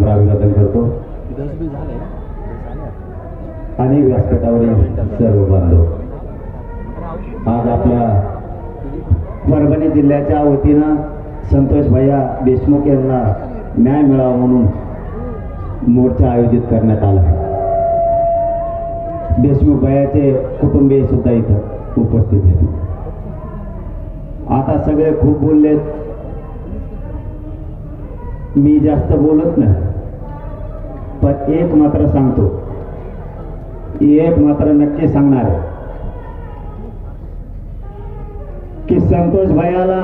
विनम्र अभिवादन करतो. आणि व्यासपीठावरील सर्व बांधव आज आपल्या परभणी जिल्ह्याच्या वतीनं संतोष भैया देशमुख यांना न्याय मिळावा म्हणून मोर्चा आयोजित करण्यात आला. देशमुख भैयाचे कुटुंबीय सुद्धा इथं उपस्थित आहेत. आता सगळे खूप बोललेत. मी जास्त बोलत नाही. पण एक मात्र सांगतो. एक मात्र नक्की सांगणार आहे. की संतोष भैयाला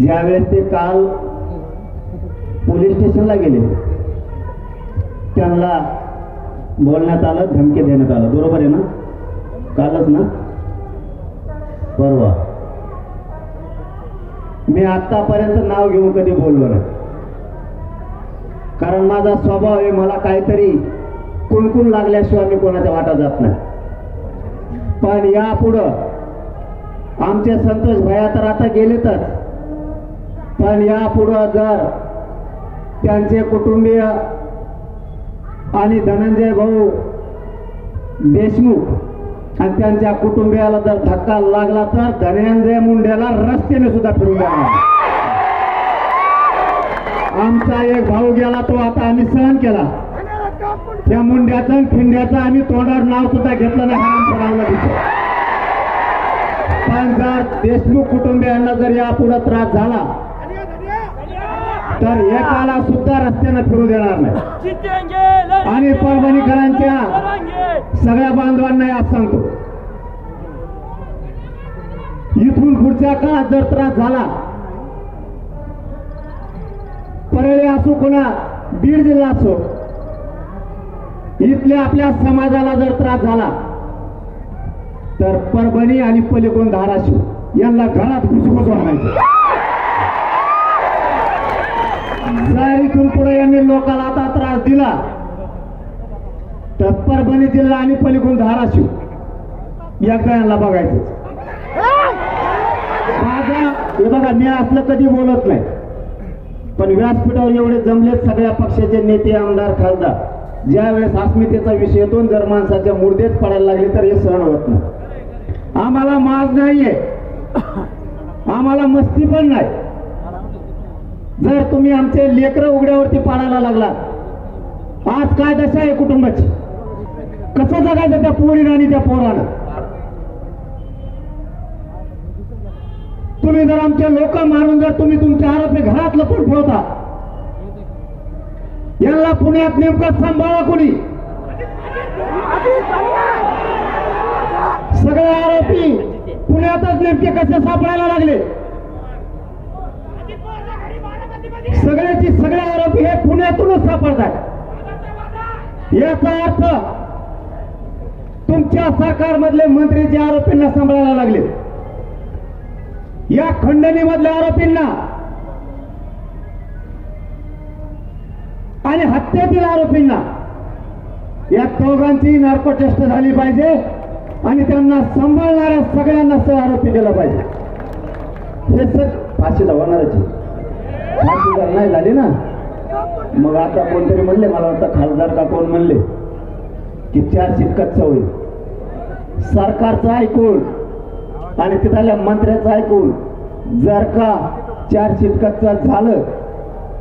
ज्यावेळेस ते काल पोलीस स्टेशनला गेले त्यांना बोलण्यात आलं धमकी देण्यात आलं. बरोबर आहे ना? कालच ना? परवा. मी आतापर्यंत नाव घेऊन कधी बोललो नाही. कारण माझा स्वभाव आहे मला काहीतरी कुणकुण लागल्याशिवाय मी कोणाच्या वाटा जात नाही. पण यापुढं आमचे संतोष भया तर आता गेलेतच. पण यापुढं जर त्यांचे कुटुंबीय आणि धनंजय भाऊ देशमुख आणि त्यांच्या कुटुंबियाला जर धक्का लागला तर धनंजय मुंडेला रस्त्याने सुद्धा फिरून देणार आमचा एक भाऊ गेला तो आता आम्ही सहन केला. त्या मुंड्याचं आणि आम्ही तोंडावर नाव सुद्धा घेतलं नाही हा आमचा दिसतो. पण जर देशमुख कुटुंबियांना जर यापुढे त्रास झाला तर एकाला सुद्धा रस्त्यानं फिरू देणार नाही. आणि परभणीकरांच्या सगळ्या बांधवांना आज सांगतो. इथून पुढच्या काळात जर त्रास झाला परळी असो कोणा बीड जिल्हा असो इथल्या आपल्या समाजाला जर त्रास झाला तर परभणी आणि पलीकडून धाराशिव यांना घरात घुसघुस आणायचं. जर इथून पुढे यांनी लोकांना आता त्रास दिला तर परभणी जिल्हा आणि पलीकडून धाराशिव एकदा यांना बघायचं माझा हे बघा मी असलं कधी बोलत नाही. पण व्यासपीठावर एवढे जमलेत सगळ्या पक्षाचे नेते आमदार खासदार. ज्या वेळेस अस्मितेचा विषय येतो जर माणसाच्या मुर्देत पडायला लागले तर हे सहन होत नाही. आम्हाला माज नाहीये. आम्हाला मस्ती पण नाही. जर तुम्ही आमचे लेकरं उघड्यावरती पाडायला लागला आज काय दशा आहे कुटुंबाची? कसं जगायचं त्या पोरीनं आणि त्या पोरानं? तुम्ही जर आमचे लोक मारून जर तुम्ही तुमच्या आरोपी घरात लपून ठेवता यांना पुण्यात नेमकं सांभाळा कोणी? सगळे आरोपी पुण्यातच नेमके कसे सापडायला लागले? सगळ्याची सगळे आरोपी हे पुण्यातूनच सापडतात. याचा अर्थ तुमच्या सरकारमधले मंत्री जे आरोपींना सांभाळायला लागले या खंडणीमधल्या आरोपींना आणि हत्येतील आरोपींना या दोघांची नार्को टेस्ट झाली पाहिजे आणि त्यांना सांभाळणाऱ्या सगळ्यांना सह आरोपी दिला पाहिजे. हे सर फाशी होणारच फाशी जर नाही झाली ना मग आता कोणतरी म्हणले मला वाटतं खासदार का कोण म्हणले की चार शिटकतचं होईल सरकारचं ऐकून आणि तिथल्या मंत्र्याचं ऐकून. जर का चार कच्चा झालं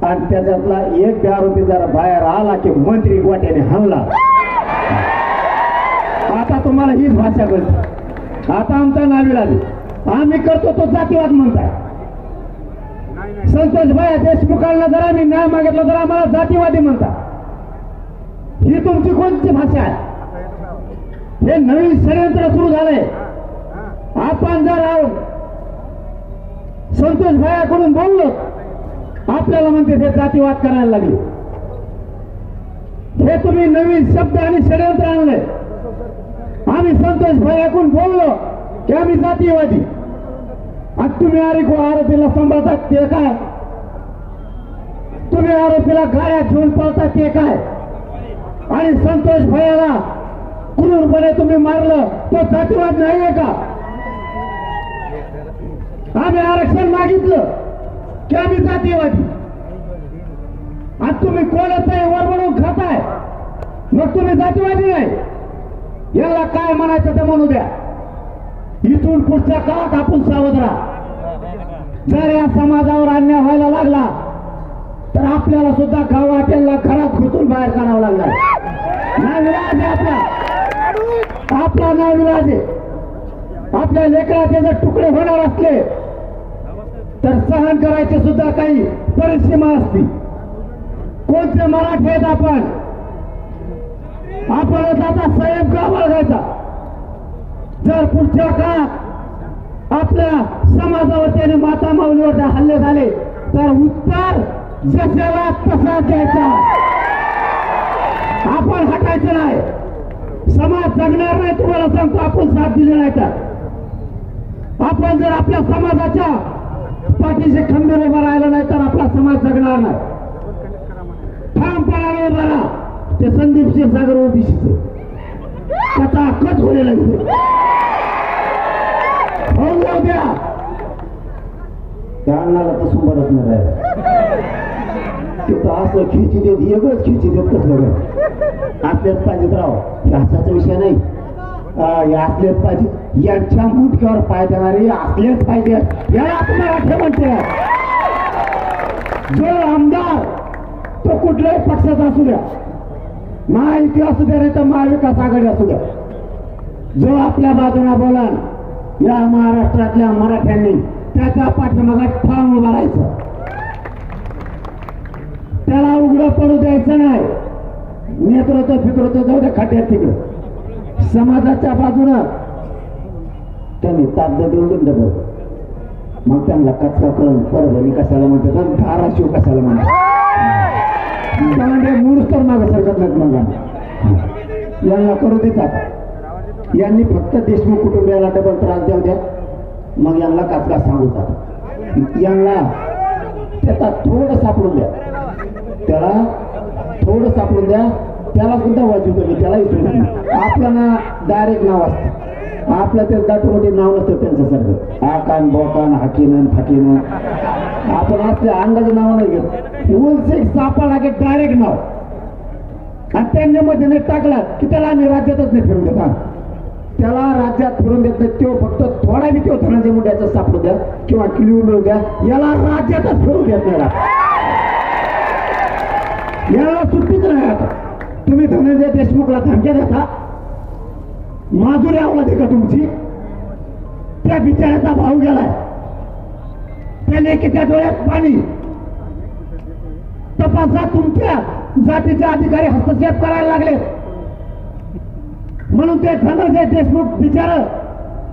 आणि त्याच्यातला एक बी आरोपी जर बाहेर आला की मंत्री गोट्याने हल्ला आता तुम्हाला हीच भाषा कळते. आता आमचा नावी आम्ही करतो तो जातीवाद म्हणताय. संतोष भाया देशमुखांना जर आम्ही न्याय मागितला तर आम्हाला जातीवादी म्हणता. ही तुमची कोणती भाषा आहे? हे नवीन षडयंत्र सुरू झालंय. आपण जर आहोत संतोष भायाकडून बोललो आपल्याला म्हणते ते जातीवाद करायला लागले. हे तुम्ही नवीन शब्द आणि षडयंत्र आणले आम्ही संतोष भायाकडून बोललो की आम्ही जातीयवादी. आणि तुम्ही आरिको आरोपीला सांभाळतात ते काय? तुम्ही आरोपीला गाड्या घेऊन पळतात ते काय? आणि संतोष भयाला क्रूरपणे तुम्ही मारलं तो जातीवाद नाहीये का? आम्ही आरक्षण मागितलं की आम्ही जातीयवादी. आज तुम्ही कोणच आहे वर म्हणून खाताय मग तुम्ही जातीवादी नाही. याला काय म्हणायचं ते म्हणू द्या. इथून पुढच्या काळात आपण सावध राहा. जर या समाजावर अन्याय व्हायला लागला तर आपल्याला सुद्धा गाव घरात घुसून बाहेर काढावं लागणार. नाविराज आहे आपला. आपला नाविराज आहे. आपल्या लेकराचे जर तुकडे होणार असले तर सहन करायची सुद्धा काही परिसीमा असते. कोणते मराठी आहेत आपण? आपण आता संयम का बाळगायचा? जर पुढच्या काळात आपल्या समाजावर त्याने माता माऊलीवर हल्ले झाले तर उत्तर जशाला तसा द्यायचा. आपण हटायचं नाही. समाज जगणार नाही तुम्हाला सांगतो आपण साथ दिली नाही तर. आपण जर आपल्या समाजाच्या पाठीशी खंबीर उभा राहिला नाही तर आपला समाज जगणार नाही. ठामपणाने उभा राहा. ते संदीप क्षीरसागर ओबीसीचं. त्याचा हक्कच इथे होऊन जाऊ द्या. त्या अण्णाला तसं सुंबरच नाही राहिलं. ते असं खिची देत वेगळंच खिची देत कसलं गं. पाहिजेत राव हे असाचा विषय नाही. असलेच पाहिजे यांच्या मुठक्यावर पाय देणारे असलेच पाहिजे. याला मराठी म्हणते जो आमदार तो कुठल्याही पक्षाचा असू द्या. महायुती असू द्या नाही तर महाविकास आघाडी असू द्या. जो आपल्या बाजूला बोला या महाराष्ट्रातल्या मराठ्यांनी त्याच्या पाठीमागा ठाम उभा राहायचं. त्याला उघडं पडू द्यायचं नाही. नेतृत्व फितृत्व जाऊ द्या खाट्यात तिकडं. समाजाच्या बाजूनं त्यांनी ताब्द देऊन दिलं डबल मग त्यांना कचरा करून परभणी कशाला म्हणतात आणि धाराशिव कशाला म्हणतात? मूळच तर मागं सरकत नाहीत मग. यांना करू देतात यांनी फक्त देशमुख कुटुंबियाला डबल त्रास देऊ द्या. मग यांना काचका सांगू द्या. यांना त्याचा थोडं सापडून द्या. त्याला थोडं सापडून द्या. त्याला सुद्धा वाचवतो मी त्याला आपलं आपल्याला डायरेक्ट नाव असतं. आपलं ते दाटोमोठी नाव नसतं त्यांचं सारखं आकान बोकान हाकीनं फाकीनं आपण असले अंगाचं नाव नाही घेत. उलसे सापडला की डायरेक्ट नाव. आणि त्यांनी मध्ये नाही टाकला की त्याला आम्ही राज्यातच नाही फिरून देत त्याला राज्यात फिरून देत नाही. तो फक्त थोडा बी तो धनंजय मुंड्याचा सापडू द्या किंवा किली मिळू द्या याला राज्यातच फिरून देत नाही याला सुद्धा तुम्ही धनंजय देशमुखला धमक्या देता? माधुरी आवडते का तुमची? त्या बिचाऱ्याचा भाव गेलाय. त्या लेकीच्या डोळ्यात पाणी. तपासा तुमच्या जातीचे अधिकारी हस्तक्षेप करायला लागले. म्हणून ते धनंजय देशमुख बिचार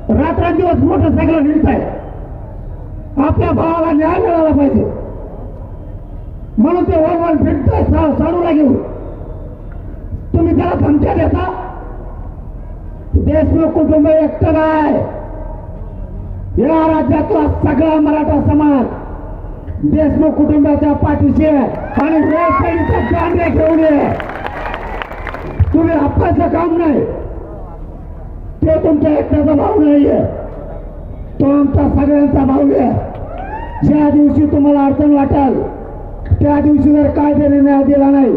रात्रंदिवस मोटरसायकल हिंडत आहे आपल्या भावाला न्याय मिळाला पाहिजे. म्हणून ते वळवळ फिरतोय साडूला घेऊन. तुम्ही त्याला धमक्या देता? देशमुख कुटुंब एकटं नाही. या राज्यातला सगळा मराठा समाज देशमुख कुटुंबाच्या पाठीशी आणि वेळेचा कांदे घेऊन ये. तुम्ही हप्पाचं काम नाही. ते तुमच्या एकट्याचा भाव नाहीये. तो आमचा सगळ्यांचा भाव आहे. ज्या दिवशी तुम्हाला अडचण वाटेल त्या दिवशी जर कायद्याने न्याय दिला नाही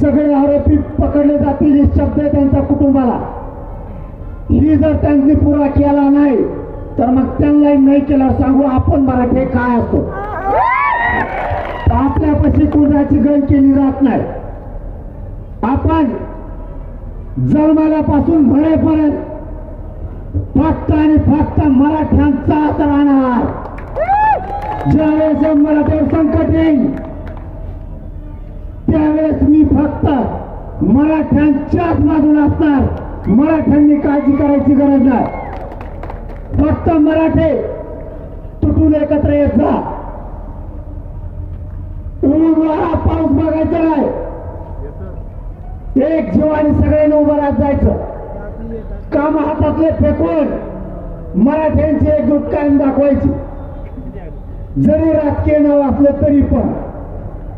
सगळे आरोपी पकडले जातील ही शब्द आहे त्यांच्या कुटुंबाला. ही जर त्यांनी पुरा केला नाही तर मग त्यांनाही नाही केल्यावर सांगू आपण मराठी काय असतो. आपल्यापाशी कुणाची गण केली जात नाही. आपण जन्माल्यापासून भरेपर्यंत फक्त आणि फक्त मराठ्यांचाच राहणार ज्यावेळेस मराठ्यावर संकट येईल त्यावेळेस मी फक्त मराठ्यांच्याच बाजूला असणार मराठ्यांनी काळजी करायची गरज नाही. फक्त मराठे तुटून एकत्र येत जा. ऊन वारा पाऊस बघायचा नाही. एक जीवाने सगळ्यांनी उभं राहत जायचं. काम हातातले फेकून मराठ्यांची एकजूट कायम दाखवायची. जरी राजकीय नाव असलं तरी पण.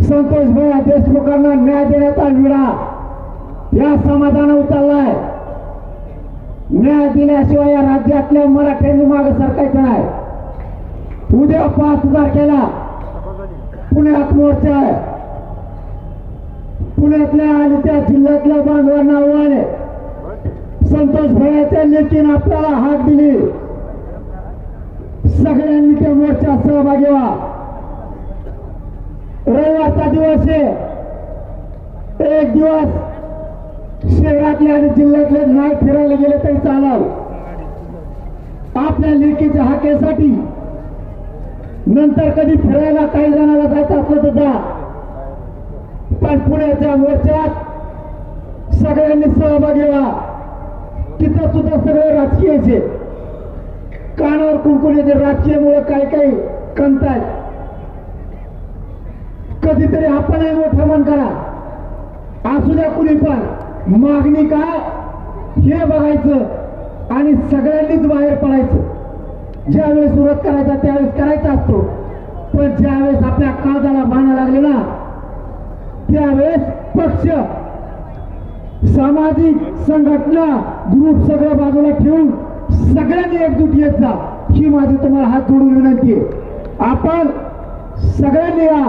संतोष भैया देशमुखांना न्याय देण्याचा विडा या समाजानं उचललाय. न्याय दिल्याशिवाय या राज्यातल्या मराठ्यांनी मागे सरकायचं नाही. उद्या पाच तारखेला पुण्यात मोर्चा आहे. पुण्यातल्या आणि त्या जिल्ह्यातल्या बांधवांना आव्हान आहे. संतोष भैयाच्या लेखीन आपल्याला हाक दिली. सगळ्यांनी त्या मोर्चात सहभागी व्हा. रविवारचा दिवस आहे. एक दिवस शहरातले आणि जिल्ह्यातले नाही फिरायला गेले तरी चालाव आपल्या लेकीच्या हाकेसाठी नंतर कधी फिरायला काही जणांना जायचं असलं तर जा. पण पुण्याच्या मोर्चात सगळ्यांनी सहभागी व्हा. तिथं सुद्धा सगळे राजकीयचे कानावर कुंकुण्याचे राजकीयमुळे काही काही कमतायत कधीतरी आपणही मोठं मन करा. असू द्या कुणी पण. मागणी काय? हे बघायचं आणि सगळ्यांनीच बाहेर पडायचं. ज्यावेळेस सुरुवात करायचा त्यावेळेस करायचा असतो. पण ज्यावेळेस आपल्या काळजाला बाणा लागले ना त्यावेळेस पक्ष सामाजिक संघटना ग्रुप सगळं बाजूला ठेवून सगळ्यांनी एकजूट येत जा. ही माझी तुम्हाला हात जोडून विनंती आहे. आपण सगळ्यांनी या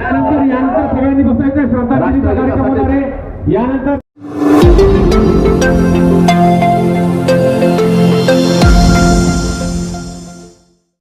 यानंतर यानंतर सगळ्यांनी बसायचं श्रद्धांजलीचा कार्यक्रम होणार आहे यानंतर